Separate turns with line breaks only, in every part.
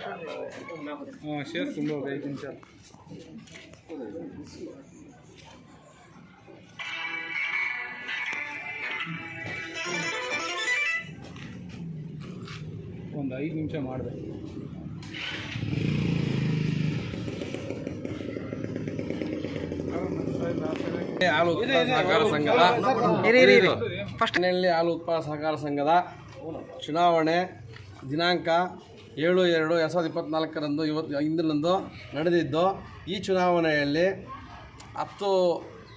ಹಾಂ ಶೇರ್ ತುಂಬ ಐದು ನಿಮಿಷ ಒಂದು ಐದು ನಿಮಿಷ ಮಾಡಿದೆ
ಹಾಲು ಉತ್ಪಾದಕ ಸಹಕಾರ ಸಂಘದ ಫಸ್ಟ್ನಲ್ಲಿ ಹಾಲು ಉತ್ಪಾದಕ ಸಹಕಾರ ಸಂಘದ ಚುನಾವಣೆ ದಿನಾಂಕ ಏಳು ಎರಡು ಎರಡು ಸಾವಿರದ ಇಪ್ಪತ್ತ್ನಾಲ್ಕರಂದು ಇವತ್ತು, ಇಂದಿನಂದು ನಡೆದಿದ್ದು, ಈ ಚುನಾವಣೆಯಲ್ಲಿ ಹತ್ತು,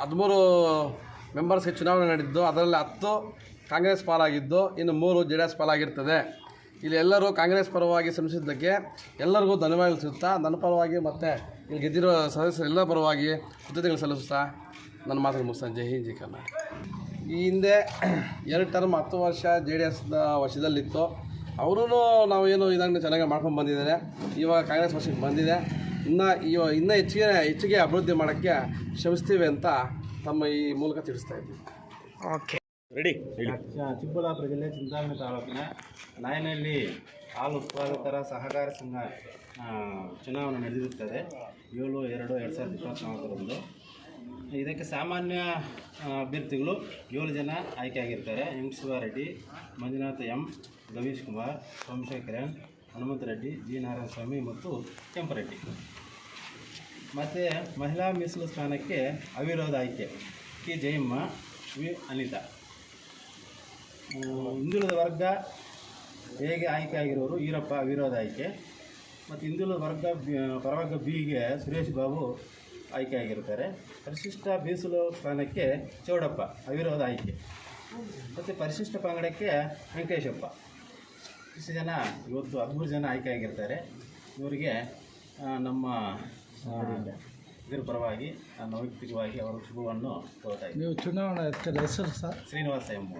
ಹದಿಮೂರು ಮೆಂಬರ್ಸ್ಗೆ ಚುನಾವಣೆ ನಡೆದಿದ್ದು, ಅದರಲ್ಲಿ ಹತ್ತು ಕಾಂಗ್ರೆಸ್ ಪಾಲಾಗಿದ್ದು, ಇನ್ನು ಮೂರು ಜೆ ಡಿ ಎಸ್ ಪಾಲಾಗಿರ್ತದೆ. ಇಲ್ಲಿ ಎಲ್ಲರೂ ಕಾಂಗ್ರೆಸ್ ಪರವಾಗಿ ಶ್ರಮಿಸಿದ್ದಕ್ಕೆ ಎಲ್ಲರಿಗೂ ಧನ್ಯವಾದ ಸಲ್ಲಿಸುತ್ತಾ, ನನ್ನ ಪರವಾಗಿ ಮತ್ತು ಇಲ್ಲಿ ಗೆದ್ದಿರೋ ಸದಸ್ಯರೆಲ್ಲ ಪರವಾಗಿ ಕೃತಜ್ಞತೆಗಳು ಸಲ್ಲಿಸುತ್ತಾ ನನ್ನ ಮಾತನ್ನು ಮುಗಿಸ್ತಾನೆ ಜೈ ಹಿಂದ್, ಜೈ ಕರ್ನಾಟಕ. ಈ ಹಿಂದೆ ಎರಡು ಟರ್ಮ್ ಹತ್ತು ವರ್ಷ ಜೆ ಡಿ ಎಸ್ನ ವಶದಲ್ಲಿತ್ತು. ಅವರೂ ನಾವು ಏನು ಇದನ್ನು ಚೆನ್ನಾಗಿ ಮಾಡ್ಕೊಂಡು ಬಂದಿದ್ದಾರೆ ಇವಾಗ ಕಾಂಗ್ರೆಸ್ ಪಕ್ಷಕ್ಕೆ ಬಂದಿದೆ. ಇನ್ನು ಇವ ಇನ್ನೂ ಹೆಚ್ಚಿಗೆ ಹೆಚ್ಚಿಗೆ ಅಭಿವೃದ್ಧಿ ಮಾಡೋಕ್ಕೆ ಶ್ರಮಿಸ್ತೀವಿ ಅಂತ ತಮ್ಮ ಈ ಮೂಲಕ ತಿಳಿಸ್ತಾ ಇದ್ದೀವಿ.
ರೆಡಿ? ಚಿಕ್ಕಬಳ್ಳಾಪುರ ಜಿಲ್ಲೆ ಚಿಂತಾಮಣಿ ತಾಲೂಕಿನ ನಾಯನಹಳ್ಳಿ ಹಾಲು ಉತ್ಪಾದಕರ ಸಹಕಾರ ಸಂಘ ಆ, ಚುನಾವಣೆ ನಡೆದಿರುತ್ತದೆ. ಏಳು ಎರಡು ಎರಡು ಸಾವಿರದ ಇಪ್ಪತ್ತ್ನಾಲ್ಕರಂದು ಇದಕ್ಕೆ ಸಾಮಾನ್ಯ ಅಭ್ಯರ್ಥಿಗಳು ಏಳು ಜನ ಆಯ್ಕೆಯಾಗಿರ್ತಾರೆ. M. Shivareddy, Manjunatha M Gavish Kumar Somashekharan Hanumantha Reddy, G. Narayana Swamy ಮತ್ತು ಕೆಂಪರೆಡ್ಡಿ. ಮತ್ತು ಮಹಿಳಾ ಮೀಸಲು ಸ್ಥಾನಕ್ಕೆ ಅವಿರೋಧ ಆಯ್ಕೆ. ಕೆ. ಜಯಮ್ಮ, ವಿ. ಅನಿತಾ. ಹಿಂದುಳಿದ ವರ್ಗ ಹೇಗೆ ಆಯ್ಕೆ ಆಗಿರೋರು ಈರಪ್ಪ ಅವಿರೋಧ ಆಯ್ಕೆ. ಮತ್ತು ಹಿಂದುಳಿದ ವರ್ಗ ಪ್ರವರ್ಗ ಬಿಗೆ ಸುರೇಶ್ ಬಾಬು ಆಯ್ಕೆ ಆಗಿರ್ತಾರೆ ಪರಿಶಿಷ್ಟ ಬೀಸಲು ಸ್ಥಾನಕ್ಕೆ ಚೌಡಪ್ಪ ಅವಿರೋಧ ಆಯ್ಕೆ. ಮತ್ತು ಪರಿಶಿಷ್ಟ ಪಂಗಡಕ್ಕೆ ವೆಂಕಟೇಶಪ್ಪ. ಇಷ್ಟು ಜನ ಇವತ್ತು ಹದಿಮೂರು ಜನ ಆಯ್ಕೆ ಆಗಿರ್ತಾರೆ ಇವರಿಗೆ ನಮ್ಮ ಇದ್ರ ಪರವಾಗಿ ನಾನು ವೈಯಕ್ತಿಕವಾಗಿ ಅವರ ಶುಭವನ್ನು ತೋರ್ತಾ
ನೀವು ಚುನಾವಣಾ ಹೆಸರು ಸರ್?
ಶ್ರೀನಿವಾಸ ಎಂಬ